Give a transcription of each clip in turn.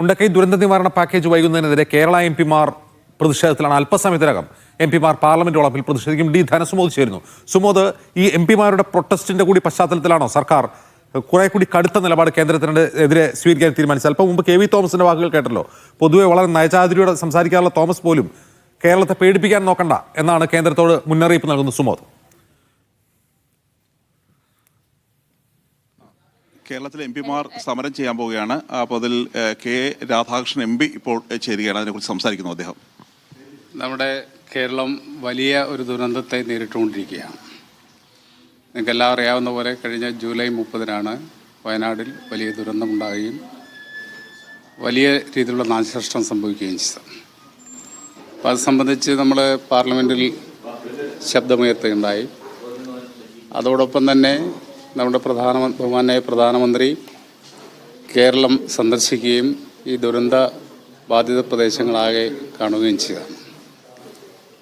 ഉണ്ടക്കൈ ദുരന്ത നിവാരണ package വൈകുന്നതിനെതിരെ Kerala M പിമാർ പ്രതിഷേധത്തിലാണ് അല്പസമയത്തിനകം. എം പിമാർ പാർലമെന്റ് വളപ്പിൽ പ്രതിഷേധിക്കും. ഡി ധനസുമോദ് ചേരുന്നു. സുമോദ് ഈ എം പിമാരുടെ പ്രൊട്ടസ്റ്റിന്റെ കൂടി പശ്ചാത്തലത്തിലാണോ സർക്കാർ? കുറെ കൂടി കടുത്ത നിലപാട് കേന്ദ്രത്തിനെതിരെ സ്വീകരിക്കാൻ തീരുമാനിച്ചത്. അല്പം മുമ്പ് കെ വി തോമസിന്റെ വാക്കുകൾ കേട്ടല്ലോ. പൊതുവെ വളരെ നയചാതിരിയോടെ സംസാരിക്കാറുള്ള തോമസ് പോലും കേരളത്തെ പേടിപ്പിക്കാൻ നോക്കണ്ട എന്നാണ് കേന്ദ്രത്തോട് മുന്നറിയിപ്പ് നൽകുന്നത് സുമോദ്. കേരളത്തിലെ എം പിമാർ സമരം ചെയ്യാൻ പോവുകയാണ്. അപ്പോൾ അതിൽ കെ രാധാകൃഷ്ണൻ എം പി ഇപ്പോൾ ചേരുകയാണ്. അതിനെക്കുറിച്ച് സംസാരിക്കുന്നു അദ്ദേഹം. നമ്മുടെ കേരളം വലിയ ഒരു ദുരന്തത്തെ നേരിട്ടുകൊണ്ടിരിക്കുകയാണ്. നിങ്ങൾക്ക് എല്ലാം അറിയാവുന്ന പോലെ കഴിഞ്ഞ ജൂലൈ മുപ്പതിനാണ് വയനാടിൽ വലിയ ദുരന്തമുണ്ടാകുകയും വലിയ രീതിയിലുള്ള നാശനഷ്ടം സംഭവിക്കുകയും ചെയ്തത്. അപ്പോൾ അത് സംബന്ധിച്ച് നമ്മൾ പാർലമെന്റിൽ ശബ്ദമുയർത്തുകയുണ്ടായി. അതോടൊപ്പം തന്നെ നമ്മുടെ പ്രധാന ബഹുമാനായ പ്രധാനമന്ത്രി കേരളം സന്ദർശിക്കുകയും ഈ ദുരന്ത ബാധിത പ്രദേശങ്ങളാകെ കാണുകയും ചെയ്തതാണ്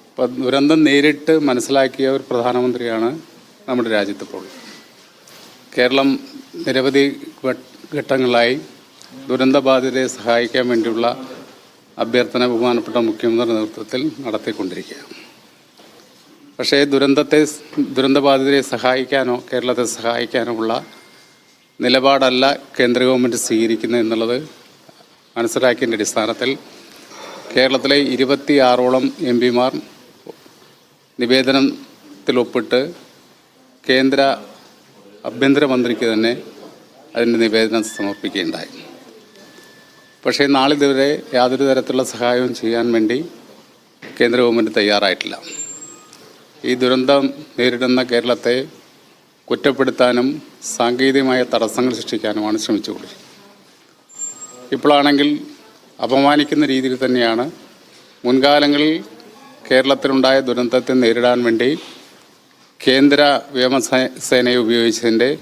അപ്പം ദുരന്തം നേരിട്ട് മനസ്സിലാക്കിയ ഒരു പ്രധാനമന്ത്രിയാണ് നമ്മുടെ രാജ്യത്തിപ്പോൾ കേരളം നിരവധി ഘട്ടങ്ങളായി ദുരന്തബാധിതരെ സഹായിക്കാൻ വേണ്ടിയുള്ള അഭ്യർത്ഥന ബഹുമാനപ്പെട്ട മുഖ്യമന്ത്രിയുടെ നേതൃത്വത്തിൽ നടത്തിക്കൊണ്ടിരിക്കുകയാണ്. പക്ഷേ ദുരന്തത്തെ ദുരന്തബാധിതരെ സഹായിക്കാനോ കേരളത്തെ സഹായിക്കാനോ ഉള്ള നിലപാടല്ല കേന്ദ്ര ഗവൺമെന്റ് സ്വീകരിക്കുന്നത് എന്നുള്ളത് മനസ്സിലാക്കിയതിന്റെ അടിസ്ഥാനത്തിൽ കേരളത്തിലെ ഇരുപത്തി ആറോളം എം പിമാർ നിവേദനത്തിൽ ഒപ്പിട്ട് കേന്ദ്ര ആഭ്യന്തരമന്ത്രിക്ക് തന്നെ അതിന്റെ നിവേദനം സമർപ്പിക്കുകയുണ്ടായി. പക്ഷേ നാളിതുവരെ യാതൊരു തരത്തിലുള്ള സഹായവും ചെയ്യാൻ വേണ്ടി കേന്ദ്ര ഗവൺമെന്റ് തയ്യാറായിട്ടില്ല. ഈ ദുരന്തം നേരിടുന്ന കേരളത്തെ കുറ്റപ്പെടുത്താനും സാങ്കേതികമായ തടസ്സങ്ങൾ സൃഷ്ടിക്കാനുമാണ് ശ്രമിച്ചുകൊണ്ടിരിക്കുന്നത്. ഇപ്പോഴാണെങ്കിൽ അപമാനിക്കുന്ന രീതിയിൽ തന്നെയാണ് മുൻകാലങ്ങളിൽ കേരളത്തിലുണ്ടായ ദുരന്തത്തെ നേരിടാൻ വേണ്ടി കേന്ദ്ര വ്യോമസേനയെ ഉപയോഗിച്ചതിന്റെ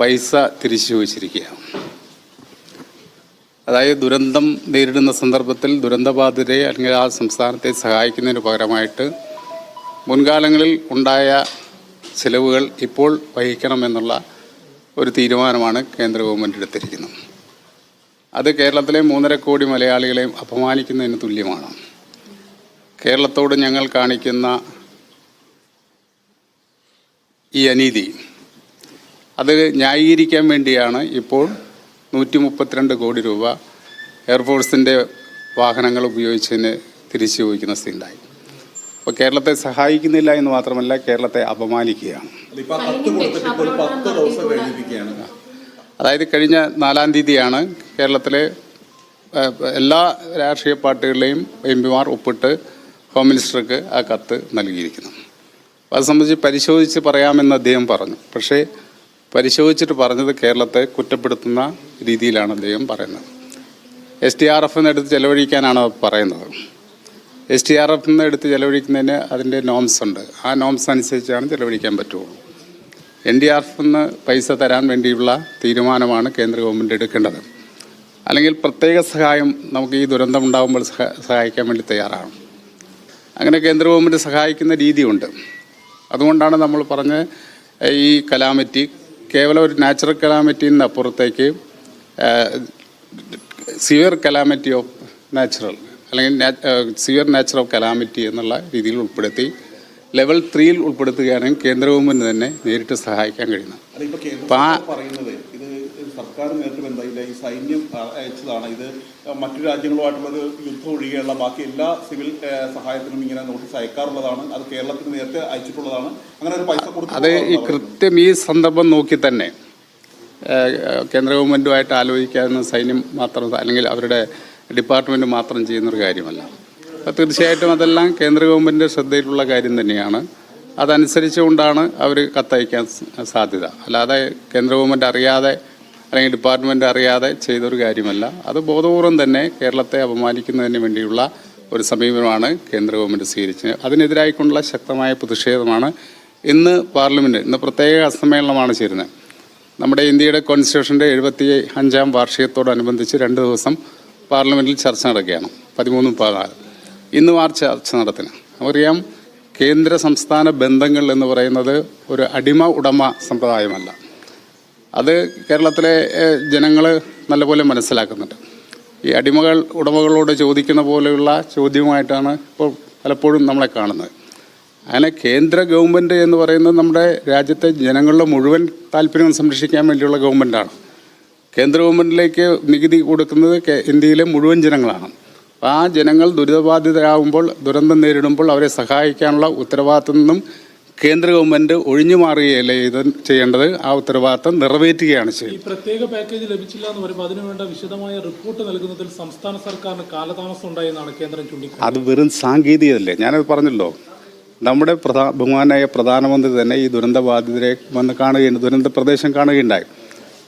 പൈസ തിരിച്ചു ചോദിച്ചിരിക്കുകയാണ്. അതായത് ദുരന്തം നേരിടുന്ന സന്ദർഭത്തിൽ ദുരന്തബാധിതരെ അല്ലെങ്കിൽ ആ സംസ്ഥാനത്തെ സഹായിക്കുന്നതിന് പകരമായിട്ട് മുൻകാലങ്ങളിൽ ഉണ്ടായ ചിലവുകൾ ഇപ്പോൾ വഹിക്കണമെന്നുള്ള ഒരു തീരുമാനമാണ് കേന്ദ്ര ഗവൺമെന്റ് എടുത്തിരിക്കുന്നത്. അത് കേരളത്തിലെ മൂന്നര കോടി മലയാളികളെയും അപമാനിക്കുന്നതിന് തുല്യമാണ്. കേരളത്തോട് ഞങ്ങൾ കാണിക്കുന്ന ഈ അനീതി അത് ന്യായീകരിക്കാൻ വേണ്ടിയാണ് ഇപ്പോൾ നൂറ്റി മുപ്പത്തിരണ്ട് കോടി രൂപ എയർഫോഴ്സിന്റെ വാഹനങ്ങൾ ഉപയോഗിച്ചതിന് തിരിച്ചു ചോദിക്കുന്ന സ്ഥിതി ഉണ്ടായി അപ്പോൾ കേരളത്തെ സഹായിക്കുന്നില്ല എന്ന് മാത്രമല്ല കേരളത്തെ അപമാനിക്കുകയാണ്. അതായത് കഴിഞ്ഞ നാലാം തീയതിയാണ് കേരളത്തിലെ എല്ലാ രാഷ്ട്രീയ പാർട്ടികളുടെയും എം പിമാർ ഒപ്പിട്ട് ഹോം മിനിസ്റ്റർക്ക് ആ കത്ത് നൽകിയിരിക്കുന്നത് അത് സംബന്ധിച്ച് പരിശോധിച്ച് പറയാമെന്ന് അദ്ദേഹം പറഞ്ഞു. പക്ഷേ പരിശോധിച്ചിട്ട് പറഞ്ഞത് കേരളത്തെ കുറ്റപ്പെടുത്തുന്ന രീതിയിലാണ് അദ്ദേഹം പറയുന്നത്. എസ് ടി ആർ എഫ് എന്നെടുത്ത് ചെലവഴിക്കാനാണ് പറയുന്നത്. എസ് ടി ആർ എഫ് നിന്ന് എടുത്ത് ചെലവഴിക്കുന്നതിന് അതിന്റെ നോംസ് ഉണ്ട്. ആ നോംസ് അനുസരിച്ചാണ് ചെലവഴിക്കാൻ പറ്റുള്ളൂ. എൻ ഡി ആർ എഫ് നിന്ന് പൈസ തരാൻ വേണ്ടിയുള്ള തീരുമാനമാണ് കേന്ദ്ര ഗവൺമെന്റ് എടുക്കേണ്ടത്. അല്ലെങ്കിൽ പ്രത്യേക സഹായം നമുക്ക് ഈ ദുരന്തം ഉണ്ടാകുമ്പോൾ സഹ- സഹായിക്കാൻ വേണ്ടി തയ്യാറാണ് അങ്ങനെ കേന്ദ്ര ഗവൺമെന്റ് സഹായിക്കുന്ന രീതിയുണ്ട്. അതുകൊണ്ടാണ് നമ്മൾ പറഞ്ഞ ഈ കലാമറ്റി കേവലം ഒരു നാച്ചുറൽ കലാമിറ്റിയിൽ നിന്ന് അപ്പുറത്തേക്ക് സിവിയർ കലാമറ്റി ഓഫ് നാച്ചുറൽ അല്ലെങ്കിൽ സിവിയർ നാച്ചുറൽ ഓഫ് കലാമിറ്റി എന്നുള്ള രീതിയിൽ ഉൾപ്പെടുത്തി ലെവൽ ത്രീയിൽ ഉൾപ്പെടുത്തുകയാണെങ്കിൽ കേന്ദ്ര ഗവൺമെന്റ് തന്നെ നേരിട്ട് സഹായിക്കാൻ കഴിയുന്നത് അതിപ്പോ കേന്ദ്ര അപ്പൊ ആ- സർക്കാർ പറയുന്നത് ഇത് സർക്കാർ നേരിട്ട് ബന്ധമില്ല ഈ സൈന്യം അയച്ചതാണ്. ഇത് മറ്റു രാജ്യങ്ങളുമായിട്ടുള്ളൊരു യുദ്ധം ഒഴികെയുള്ള ബാക്കി എല്ലാ സിവിൽ സഹായത്തിനും ഇങ്ങനെ നോട്ടീസ് അയക്കാറുള്ളതാണ്. അത് കേരളത്തിന് നേരത്തെ അയച്ചിട്ടുള്ളതാണ്. അങ്ങനെ ഒരു പൈസ കൊടുത്തു അത് ഈ കൃത്യം ഈ സന്ദർഭം നോക്കി തന്നെ കേന്ദ്ര ഗവൺമെന്റുമായിട്ട് ആലോചിക്കാവുന്ന സൈന്യം മാത്രം അല്ലെങ്കിൽ അവരുടെ ഡിപ്പാർട്ട്മെന്റ് മാത്രം ചെയ്യുന്നൊരു കാര്യമല്ല. അപ്പോൾ തീർച്ചയായിട്ടും അതെല്ലാം കേന്ദ്ര ഗവൺമെന്റ് ശ്രദ്ധയിലുള്ള കാര്യം തന്നെയാണ്. അതനുസരിച്ചുകൊണ്ടാണ് അവർ കത്തയക്കാൻ സാധ്യത. അല്ലാതെ കേന്ദ്ര ഗവൺമെന്റ് അറിയാതെ അല്ലെങ്കിൽ ഡിപ്പാർട്ട്മെന്റ് അറിയാതെ ചെയ്തൊരു കാര്യമല്ല. അത് ബോധപൂർവം തന്നെ കേരളത്തെ അപമാനിക്കുന്നതിന് വേണ്ടിയുള്ള ഒരു സമീപനമാണ് കേന്ദ്ര ഗവൺമെന്റ് സ്വീകരിച്ചത്. അതിനെതിരായിക്കൊണ്ടുള്ള ശക്തമായ പ്രതിഷേധമാണ് ഇന്ന് പാർലമെന്റ് ഇന്ന് പ്രത്യേക സമ്മേളനമാണ് ചേരുന്നത്. നമ്മുടെ ഇന്ത്യയുടെ കോൺസ്റ്റിറ്റ്യൂഷന്റെ എഴുപത്തി അഞ്ചാം വാർഷികത്തോടനുബന്ധിച്ച് രണ്ട് ദിവസം പാർലമെന്റിൽ ചർച്ച നടക്കുകയാണ്. പതിമൂന്നും പതിനാല്. ഇന്ന് ആ ചർച്ച നടത്തണം നമുക്കറിയാം കേന്ദ്ര സംസ്ഥാന ബന്ധങ്ങൾ എന്ന് പറയുന്നത് ഒരു അടിമ ഉടമ സമ്പ്രദായമല്ല. അത് കേരളത്തിലെ ജനങ്ങൾ നല്ലപോലെ മനസ്സിലാക്കുന്നുണ്ട്. ഈ അടിമകൾ ഉടമകളോട് ചോദിക്കുന്ന പോലെയുള്ള ചോദ്യമായിട്ടാണ് ഇപ്പോൾ പലപ്പോഴും നമ്മളെ കാണുന്നത്. അങ്ങനെ കേന്ദ്ര ഗവൺമെന്റ് എന്ന് പറയുന്നത് നമ്മുടെ രാജ്യത്തെ ജനങ്ങളുടെ മുഴുവൻ താല്പര്യം സംരക്ഷിക്കാൻ വേണ്ടിയുള്ള ഗവൺമെന്റാണ് കേന്ദ്ര ഗവൺമെന്റിലേക്ക് നികുതി കൊടുക്കുന്നത് ഇന്ത്യയിലെ മുഴുവൻ ജനങ്ങളാണ്. ആ ജനങ്ങൾ ദുരിതബാധിതരാകുമ്പോൾ ദുരന്തം നേരിടുമ്പോൾ അവരെ സഹായിക്കാനുള്ള ഉത്തരവാദിത്തം നിന്നും കേന്ദ്ര ഗവൺമെന്റ് ഒഴിഞ്ഞു മാറുകയല്ലേ ഇത് ചെയ്യേണ്ടത്? ആ ഉത്തരവാദിത്തം നിറവേറ്റുകയാണ് ചെയ്യുന്നത്. പ്രത്യേക പാക്കേജ് ലഭിച്ചില്ല എന്ന് പറയുമ്പോൾ അതിനുവേണ്ട വിശദമായ റിപ്പോർട്ട് നൽകുന്നതിൽ സംസ്ഥാന സർക്കാരിന് കാലതാമസം ഉണ്ടായെന്നാണ് കേന്ദ്രം ചൂണ്ടിക്കാണിക്കുന്നത് അത് വെറും സാങ്കേതികതല്ലേ ഞാനത് പറഞ്ഞല്ലോ. നമ്മുടെ പ്രധാ ബഹുമാനായ പ്രധാനമന്ത്രി തന്നെ ഈ ദുരന്തബാധിതരെ വന്ന് കാണുകയുണ്ട് ദുരന്ത പ്രദേശം കാണുകയുണ്ടായി.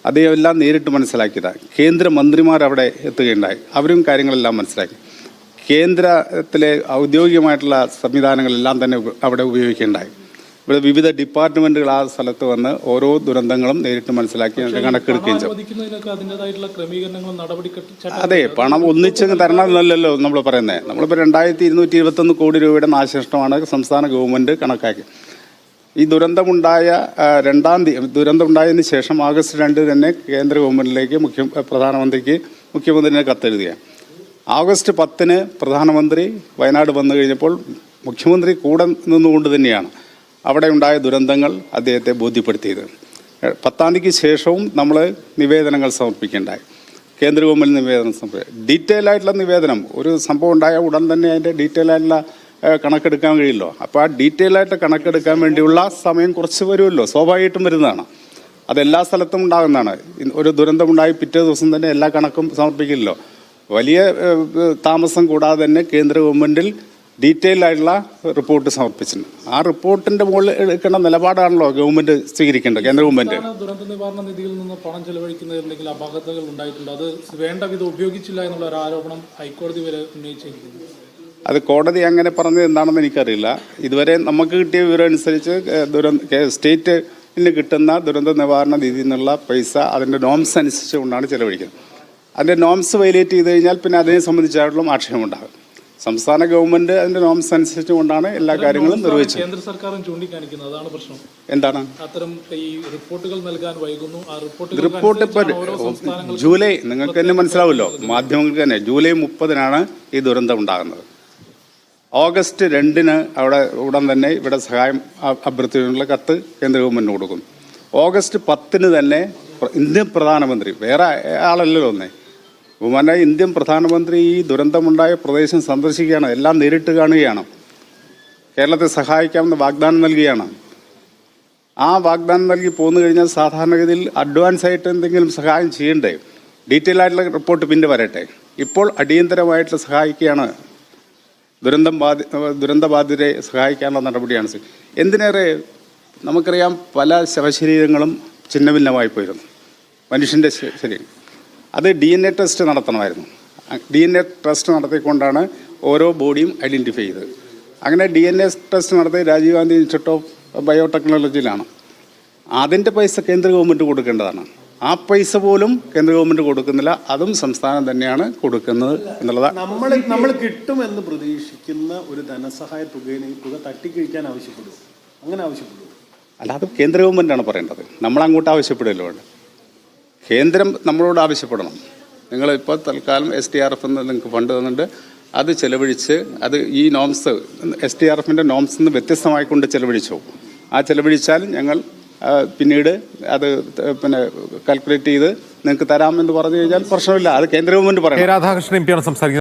അദ്ദേഹം എല്ലാം നേരിട്ട് മനസ്സിലാക്കിയതാണ് കേന്ദ്രമന്ത്രിമാർ അവിടെ എത്തുകയുണ്ടായി. അവരും കാര്യങ്ങളെല്ലാം മനസ്സിലാക്കി. കേന്ദ്രത്തിലെ ഔദ്യോഗികമായിട്ടുള്ള സംവിധാനങ്ങളെല്ലാം തന്നെ അവിടെ ഉപയോഗിക്കുകയുണ്ടായി. ഇവിടെ വിവിധ ഡിപ്പാർട്ട്മെന്റുകൾ ആ സ്ഥലത്ത് വന്ന് ഓരോ ദുരന്തങ്ങളും നേരിട്ട് മനസ്സിലാക്കി കണക്കെടുക്കുകയും ചെയ്യും അതെ പണം ഒന്നിച്ചങ്ങ് തരണമെന്നല്ലല്ലോ നമ്മൾ പറയുന്നത്. നമ്മളിപ്പോൾ രണ്ടായിരത്തി ഇരുന്നൂറ്റി ഇരുപത്തൊന്ന് കോടി രൂപയുടെ നാശനഷ്ടമാണ് സംസ്ഥാന ഗവൺമെന്റ് കണക്കാക്കി ഈ ദുരന്തമുണ്ടായ രണ്ടാം തീയതി ദുരന്തമുണ്ടായതിന് ശേഷം ആഗസ്റ്റ് രണ്ട് തന്നെ കേന്ദ്ര ഗവൺമെന്റിലേക്ക് മുഖ്യ പ്രധാനമന്ത്രിക്ക് മുഖ്യമന്ത്രിനെ കത്തെഴുതുകയാണ്. ആഗസ്റ്റ് പത്തിന് പ്രധാനമന്ത്രി വയനാട് വന്നു കഴിഞ്ഞപ്പോൾ മുഖ്യമന്ത്രി കൂടെ നിന്നുകൊണ്ട് തന്നെയാണ് അവിടെ ഉണ്ടായ ദുരന്തങ്ങൾ അദ്ദേഹത്തെ ബോധ്യപ്പെടുത്തിയത്. പത്താം തീയതിക്ക് ശേഷവും നമ്മൾ നിവേദനങ്ങൾ സമർപ്പിക്കേണ്ടായി. കേന്ദ്ര ഗവൺമെന്റ് നിവേദനം സമർപ്പിക്കുക ഡീറ്റെയിൽ ആയിട്ടുള്ള നിവേദനം. ഒരു സംഭവം ഉണ്ടായ ഉടൻ തന്നെ അതിന്റെ ഡീറ്റെയിൽ ആയിട്ടുള്ള കണക്കെടുക്കാൻ കഴിയില്ലോ. അപ്പോൾ ആ ഡീറ്റെയിൽ ആയിട്ട് കണക്കെടുക്കാൻ വേണ്ടിയുള്ള സമയം കുറച്ച് വരുമല്ലോ. സ്വാഭാവികമായിട്ടും വരുന്നതാണ്. അതെല്ലാ സ്ഥലത്തും ഉണ്ടാകുന്നതാണ്. ഒരു ദുരന്തമുണ്ടായി പിറ്റേ ദിവസം തന്നെ എല്ലാ കണക്കും സമർപ്പിക്കില്ലല്ലോ. വലിയ താമസം കൂടാതെ തന്നെ കേന്ദ്ര ഗവൺമെന്റിൽ ഡീറ്റെയിൽ ആയിട്ടുള്ള റിപ്പോർട്ട് സമർപ്പിച്ചിട്ടുണ്ട്. ആ റിപ്പോർട്ടിന്റെ മുകളിൽ എടുക്കേണ്ട നിലപാടാണല്ലോ ഗവൺമെന്റ് സ്വീകരിക്കേണ്ടത് കേന്ദ്ര ഗവൺമെന്റ് ദുരന്ത നിവാരണ നിധിയിൽ നിന്ന് പണം ചെലവഴിക്കുന്നതിൽ അപാകതകൾ ഉണ്ടായിട്ടുണ്ട്? അത് വേണ്ട വിധം ഉപയോഗിച്ചില്ല എന്നുള്ള ഒരു ആരോപണം ഹൈക്കോടതി വരെ ഉന്നയിച്ചിരിക്കുന്നു. അത് കോടതി അങ്ങനെ പറഞ്ഞത് എന്താണെന്ന് എനിക്കറിയില്ല. ഇതുവരെ നമുക്ക് കിട്ടിയ വിവരം അനുസരിച്ച് ദുരന്ത സ്റ്റേറ്റിന് കിട്ടുന്ന ദുരന്ത നിവാരണ നിധിയിൽ നിന്നുള്ള പൈസ അതിന്റെ നോംസ് അനുസരിച്ച് കൊണ്ടാണ് ചെലവഴിക്കുന്നത്. അതിന്റെ നോംസ് വയലേറ്റ് ചെയ്ത് കഴിഞ്ഞാൽ പിന്നെ അതിനെ സംബന്ധിച്ചായിട്ടുള്ള ആക്ഷേപമുണ്ടാകും സംസ്ഥാന ഗവൺമെന്റ് അതിന്റെ നോംസ് അനുസരിച്ച് കൊണ്ടാണ് എല്ലാ കാര്യങ്ങളും നിർവഹിച്ചത്. കേന്ദ്ര സർക്കാരും ചൂണ്ടിക്കാണിക്കുന്നത്. അതാണ് പ്രശ്നം. എന്താണ്? അത്തരം ഈ റിപ്പോർട്ടുകൾ നൽകാൻ വൈകുന്നു. ആ റിപ്പോർട്ട് റിപ്പോർട്ട് ജൂലൈ നിങ്ങൾക്ക് തന്നെ മനസ്സിലാവുമല്ലോ. മാധ്യമങ്ങൾക്ക് തന്നെ ജൂലൈ മുപ്പതിനാണ് ഈ ദുരന്തം ഉണ്ടാകുന്നത്. ഓഗസ്റ്റ് രണ്ടിന് അവിടെ ഉടൻ തന്നെ ഇവിടെ സഹായം അഭ്യർത്ഥിച്ചുള്ള കത്ത് കേന്ദ്ര ഗവൺമെന്റ് കൊടുക്കും ഓഗസ്റ്റ് പത്തിന് തന്നെ ഇന്ത്യൻ പ്രധാനമന്ത്രി വേറെ ആളല്ലല്ലോ ഒന്നേ ബഹുമാന ഇന്ത്യൻ പ്രധാനമന്ത്രി ഈ ദുരന്തമുണ്ടായ പ്രദേശം സന്ദർശിക്കുകയാണ് എല്ലാം നേരിട്ട് കാണുകയാണ്. കേരളത്തെ സഹായിക്കാമെന്ന് വാഗ്ദാനം നൽകുകയാണ്. ആ വാഗ്ദാനം നൽകി പോന്നു കഴിഞ്ഞാൽ സാധാരണഗതിയിൽ അഡ്വാൻസ് ആയിട്ട് എന്തെങ്കിലും സഹായം ചെയ്യണ്ടേ? ഡീറ്റെയിൽ ആയിട്ടുള്ള റിപ്പോർട്ട് പിന്നെ വരട്ടെ. ഇപ്പോൾ അടിയന്തരമായിട്ട് സഹായിക്കുകയാണ് ദുരന്തം ബാധി ദുരന്തബാധിതരെ സഹായിക്കാനുള്ള നടപടിയാണ് എന്തിനേറെ നമുക്കറിയാം പല ശവശരീരങ്ങളും ഛിന്നഭിന്നമായി പോയിരുന്നു. മനുഷ്യന്റെ ശരീരം. അത് ഡി എൻ എ ടെസ്റ്റ് നടത്തണമായിരുന്നു. ഡി എൻ എ ടെസ്റ്റ് നടത്തിക്കൊണ്ടാണ് ഓരോ ബോഡിയും ഐഡന്റിഫൈ ചെയ്തത്. അങ്ങനെ ഡി എൻ എ ടെസ്റ്റ് നടത്തി രാജീവ് ഗാന്ധി ഇൻസ്റ്റിറ്റ്യൂട്ട് ഓഫ് ബയോടെക്നോളജിയിലാണ്. അതിന്റെ പൈസ കേന്ദ്ര ഗവൺമെന്റ് കൊടുക്കേണ്ടതാണ്. ആ പൈസ പോലും കേന്ദ്ര ഗവൺമെന്റ് കൊടുക്കുന്നില്ല. അതും സംസ്ഥാനം തന്നെയാണ് കൊടുക്കുന്നത് എന്നുള്ളതാണ്. നമ്മൾ നമ്മൾ കിട്ടുമെന്ന് പ്രതീക്ഷിക്കുന്ന ഒരു ധനസഹായ തുകയിൽ തുക തട്ടിക്കഴിക്കാൻ ആവശ്യപ്പെടും. അങ്ങനെ ആവശ്യപ്പെടും. അല്ല അത് കേന്ദ്ര ഗവൺമെന്റാണ് പറയേണ്ടത്. നമ്മൾ അങ്ങോട്ട് ആവശ്യപ്പെടുമല്ലോ വേണ്ട കേന്ദ്രം നമ്മളോട് ആവശ്യപ്പെടണം. നിങ്ങൾ ഇപ്പോൾ തൽക്കാലം എസ് ടി ആർ എഫ് എന്ന് നിങ്ങൾക്ക് ഫണ്ട് തന്നിട്ട് അത് ചെലവഴിച്ച് അത് ഈ നോംസ് എസ് ടി ആർ എഫിന്റെ നോംസ് നിന്ന് വ്യത്യസ്തമായിക്കൊണ്ട് ചെലവഴിച്ചു. ആ ചെലവഴിച്ചാൽ ഞങ്ങൾ പിന്നീട് അത് പിന്നെ കാൽക്കുലേറ്റ് ചെയ്ത് നിങ്ങൾക്ക് തരാമെന്ന് പറഞ്ഞു കഴിഞ്ഞാൽ പ്രശ്നമില്ല. അത് കേന്ദ്ര ഗവൺമെന്റ് പറയാം രാധാകൃഷ്ണൻ എം പിയാണ് സംസാരിക്കുന്നത്.